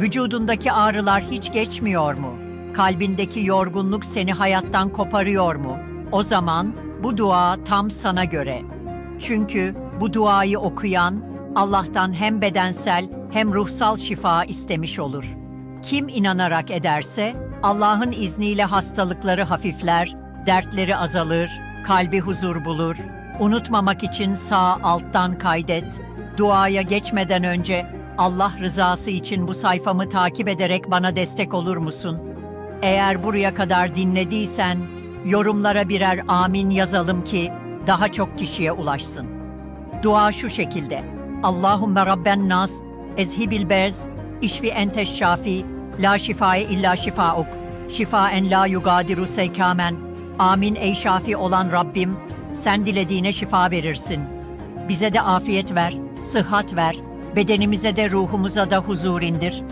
Vücudundaki ağrılar hiç geçmiyor mu? Kalbindeki yorgunluk seni hayattan koparıyor mu? O zaman bu dua tam sana göre. Çünkü bu duayı okuyan Allah'tan hem bedensel hem ruhsal şifa istemiş olur. Kim inanarak ederse Allah'ın izniyle hastalıkları hafifler, dertleri azalır, kalbi huzur bulur. Unutmamak için sağ alttan kaydet. Duaya geçmeden önce Allah rızası için bu sayfamı takip ederek bana destek olur musun? Eğer buraya kadar dinlediysen yorumlara birer amin yazalım ki daha çok kişiye ulaşsın. Dua şu şekilde. Allahümme Rabben nas, ezhibil bez, işfi entes şafi, la şifae illa şifauk, şifaen la yugadiru seykamen. Amin ey şafi olan Rabbim, sen dilediğine şifa verirsin. Bize de afiyet ver, sıhhat ver, bedenimize de ruhumuza da huzur indir.